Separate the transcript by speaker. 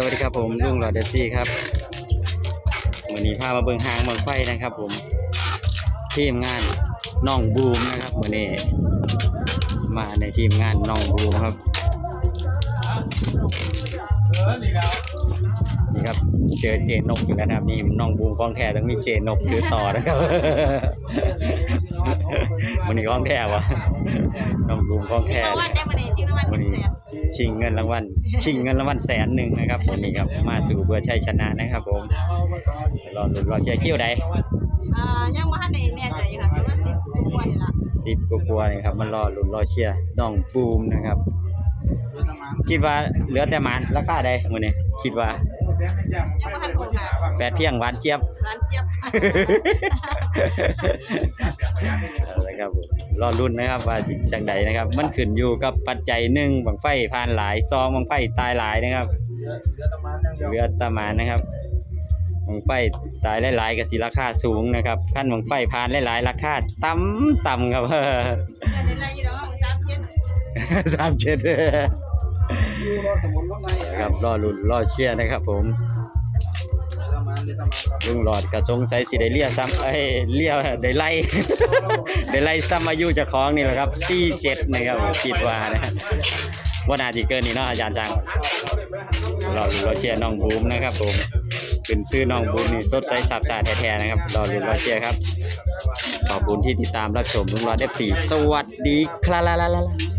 Speaker 1: สวัสดีครับผมลุงหลอดเดซี่ครับวันนี้พามาเบิ่งหางเมืองไฟนะครับ ผมทีมงานน้องบูมนะครับวันนี้มาในทีมงานน้องบูมครับนี่ครับเจอเจนกอยู่แล้วนะครับนี่น้องบูมกองแท้ต้องมีเจนกถือต่อนะครับวันนี้กองแท้วะน้องบูมกอง
Speaker 2: ชิง
Speaker 1: แท้
Speaker 2: ราง
Speaker 1: เล
Speaker 2: วัล
Speaker 1: ย
Speaker 2: ได้มาในชิงรางวัล
Speaker 1: วัน
Speaker 2: เป็น
Speaker 1: นี้
Speaker 2: แสน
Speaker 1: ชิงเงินรางวัลชิงเงินรางวัลแสนหนึ่งนะครับวันนี้ครับมาสู่เพื่อชัยชนะนะครับ ผมรอลุ้นรอเชียร์คิวใด
Speaker 2: อ่ายังบ่ทันได้แน่ใจค่ะประมาณ10กว่านี่ล่ะ
Speaker 1: สิบกว่าๆนี่ครับมันรอลุ้นรอเชียร์น้องบูมนะครับ คิดว่าเหลือแต่หมานราคาใดมื้อนี้คิดว่า
Speaker 2: ยังบ่ทันโอนค่ะ
Speaker 1: แปดเพียงหวานเจี๊ยบ
Speaker 2: ร้านเจี๊ยบ
Speaker 1: เอาละครับผมรอรุ่นนะครับว่าสิจังใดนะครับ มันขึ้นอยู่กับปัจจัยหนึ่งบังไฟผ่านหลายซองบังไฟตายหลายนะครับ
Speaker 3: เรือตะมันอย่างเดียว
Speaker 1: เรือตะหมานนะครับบังไฟตายหลายๆก็สิราคาสูงนะครับขั้นบังไฟผ่านหลายๆราคาต่ำต่ำครับ
Speaker 2: ก็ได้ไรอยู่ดอกเอาสามเจ็ด
Speaker 1: สามเจ็ด
Speaker 3: อยู่รอสมุนรถไง
Speaker 1: ครับรอรุ่นรอเชียร์นะครับผม ลุงหลอดกระสงสัยสิได้เลียซ้ำเอ้ยเลียได้ไล่ ได้ไล่ซ้ำอายุเจ้าของนี่แหละครับสี่เจ็ดนะครับผมคิดว่านะว่านาจะเกินนี่เนาะอาจารย์จังเรอลุ้นรอเชียร์น้องบูมนะครับผมเป็นชื่อน้องบูมนี่สดใสสับสาแท้ๆนะครับรอลุ้นรอเชียร์ครับขอบคุณที่ติดตามรับชมลุงรอดเอฟซีสวัสดีครับ